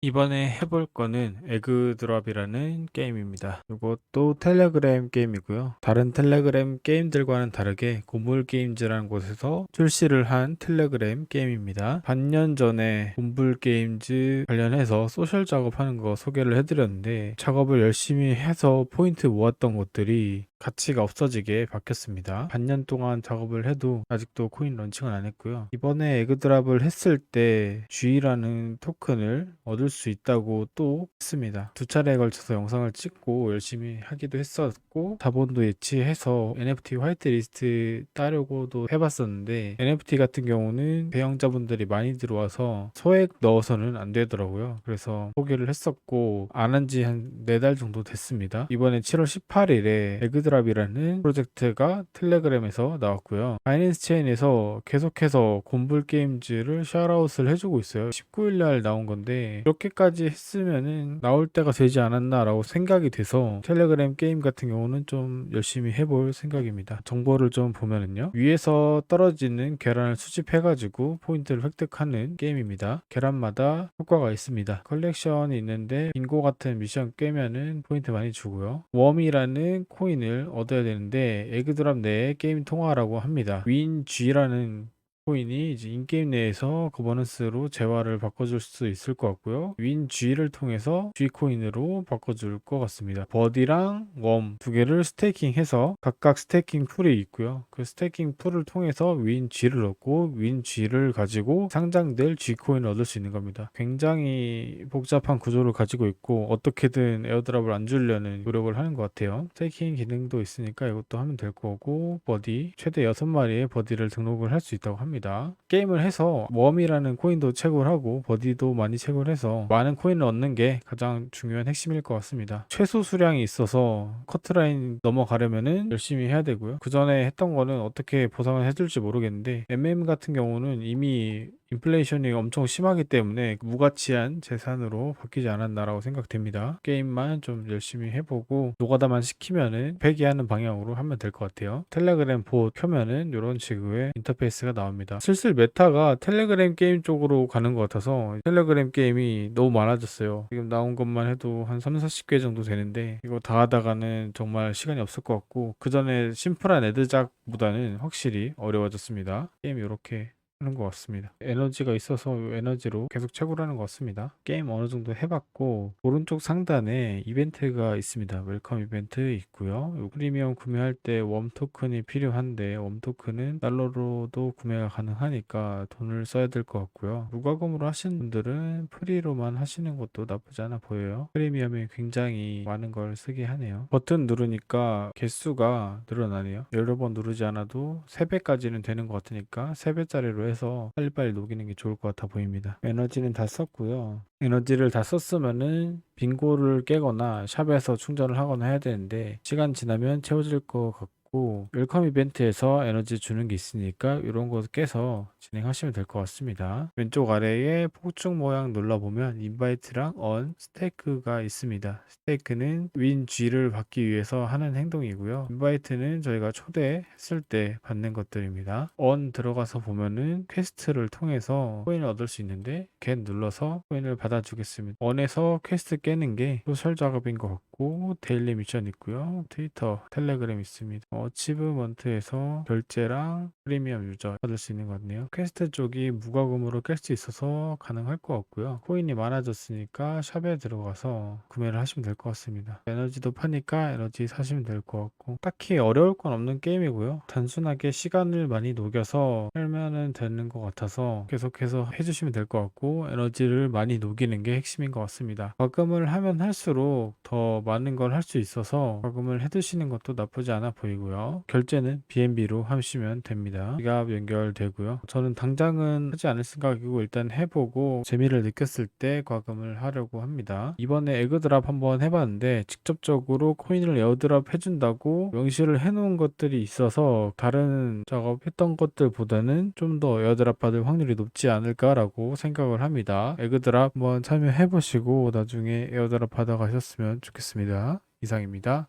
이번에 해볼 거는 에그드랍이라는 게임입니다. 이것도 텔레그램 게임이고요. 다른 텔레그램 게임들과는 다르게 고물 게임즈라는 곳에서 출시를 한 텔레그램 게임입니다. 반년 전에 곰불 게임즈 관련해서 소셜 작업하는 거 소개를 해드렸는데 작업을 열심히 해서 포인트 모았던 것들이 가치가 없어지게 바뀌었습니다. 반년 동안 작업을 해도 아직도 코인 런칭은 안 했고요. 이번에 에그드랍을 했을 때 G라는 토큰을 얻을 수 있다고 또 했습니다. 두 차례에 걸쳐서 영상을 찍고 열심히 하기도 했었고 자본도 예치해서 NFT 화이트리스트 따려고도 해봤었는데 NFT 같은 경우는 배영자분들이 많이 들어와서 소액 넣어서는 안 되더라고요. 그래서 포기를 했었고 안 한 지 한 네 달 정도 됐습니다. 이번에 7월 18일에 에그드 랍이라는 프로젝트가 텔레그램에서 나왔고요. 바이낸스 체인에서 계속해서 곰불 게임즈를 샤라웃을 해주고 있어요. 19일 날 나온 건데 이렇게까지 했으면은 나올 때가 되지 않았나라고 생각이 돼서 텔레그램 게임 같은 경우는 좀 열심히 해볼 생각입니다. 정보를 좀 보면은요. 위에서 떨어지는 계란을 수집해가지고 포인트를 획득하는 게임입니다. 계란마다 효과가 있습니다. 컬렉션이 있는데 빙고 같은 미션 깨면은 포인트 많이 주고요. 웜이라는 코인을 얻어야 되는데 에그드랍 내에 게임 통화라고 합니다. 윈 G라는 코인이 이제 인게임 내에서 거버넌스로 재화를 바꿔줄 수 있을 것 같고요. 윈 G를 통해서 G 코인으로 바꿔줄 것 같습니다. 버디랑 웜 두 개를 스테이킹해서 각각 스테이킹 풀이 있고요. 그 스테이킹 풀을 통해서 윈 G를 얻고 윈 G를 가지고 상장될 G 코인을 얻을 수 있는 겁니다. 굉장히 복잡한 구조를 가지고 있고 어떻게든 에어드랍을 안 주려는 노력을 하는 것 같아요. 스테이킹 기능도 있으니까 이것도 하면 될 거고 버디 최대 6마리의 버디를 등록을 할 수 있다고 합니다. 게임을 해서 웜이라는 코인도 채굴 하고 버디도 많이 채굴 해서 많은 코인을 얻는 게 가장 중요한 핵심일 것 같습니다. 최소 수량이 있어서 커트라인 넘어가려면은 열심히 해야 되고요. 그 전에 했던 거는 어떻게 보상을 해줄지 모르겠는데 MM 같은 경우는 이미 인플레이션이 엄청 심하기 때문에 무가치한 재산으로 바뀌지 않았나라고 생각됩니다. 게임만 좀 열심히 해보고 노가다만 시키면은 회귀하는 방향으로 하면 될 것 같아요. 텔레그램 봇 켜면은 이런 식의 인터페이스가 나옵니다. 슬슬 메타가 텔레그램 게임 쪽으로 가는 것 같아서 텔레그램 게임이 너무 많아졌어요. 지금 나온 것만 해도 한 3, 40개 정도 되는데 이거 다 하다가는 정말 시간이 없을 것 같고 그 전에 심플한 애드작보다는 확실히 어려워졌습니다. 게임 이렇게 하는 것 같습니다. 에너지가 있어서 이 에너지로 계속 채굴하는 것 같습니다. 게임 어느 정도 해봤고 오른쪽 상단에 이벤트가 있습니다. 웰컴 이벤트 있고요. 요 프리미엄 구매할 때 웜 토큰이 필요한데 웜 토큰은 달러로도 구매가 가능하니까 돈을 써야 될 것 같고요. 무과금으로 하시는 분들은 프리로만 하시는 것도 나쁘지 않아 보여요. 프리미엄이 굉장히 많은 걸 쓰게 하네요. 버튼 누르니까 개수가 늘어나네요. 여러 번 누르지 않아도 3배까지는 되는 것 같으니까 3배짜리로 해서 빨리빨리 녹이는 게 좋을 것 같아 보입니다. 에너지는 다 썼고요. 에너지를 다 썼으면은 빙고를 깨거나 샵에서 충전을 하거나 해야 되는데 시간 지나면 채워질 것 같고 웰컴 이벤트에서 에너지 주는 게 있으니까 이런 거 깨서 진행하시면 될 것 같습니다. 왼쪽 아래에 폭죽 모양 눌러보면 인바이트랑 언 스테이크가 있습니다. 스테이크는 윈 G를 받기 위해서 하는 행동이고요. 인바이트는 저희가 초대했을 때 받는 것들입니다. 언 들어가서 보면은 퀘스트를 통해서 코인을 얻을 수 있는데 겟 눌러서 코인을 받아주겠습니다. 언에서 퀘스트 깨는 게 소셜 작업인 것 같고 데일리 미션 있고요. 트위터, 텔레그램 있습니다. 어치브먼트에서 결제랑 프리미엄 유저 받을 수 있는 것 같네요. 퀘스트 쪽이 무과금으로 깰 수 있어서 가능할 것 같고요. 코인이 많아졌으니까 샵에 들어가서 구매를 하시면 될 것 같습니다. 에너지도 파니까 에너지 사시면 될 것 같고 딱히 어려울 건 없는 게임이고요. 단순하게 시간을 많이 녹여서 살면은 되는 것 같아서 계속해서 해주시면 될 것 같고 에너지를 많이 녹이는 게 핵심인 것 같습니다. 과금을 하면 할수록 더 많은 걸 할 수 있어서 과금을 해두시는 것도 나쁘지 않아 보이고요. 결제는 BNB로 하시면 됩니다. 지갑 연결되고요. 저는 당장은 하지 않을 생각이고 일단 해보고 재미를 느꼈을 때 과금을 하려고 합니다. 이번에 에그드랍 한번 해봤는데 직접적으로 코인을 에어드랍 해준다고 명시를 해놓은 것들이 있어서 다른 작업했던 것들보다는 좀 더 에어드랍 받을 확률이 높지 않을까라고 생각을 합니다. 에그드랍 한번 참여해보시고 나중에 에어드랍 받아가셨으면 좋겠 이상입니다.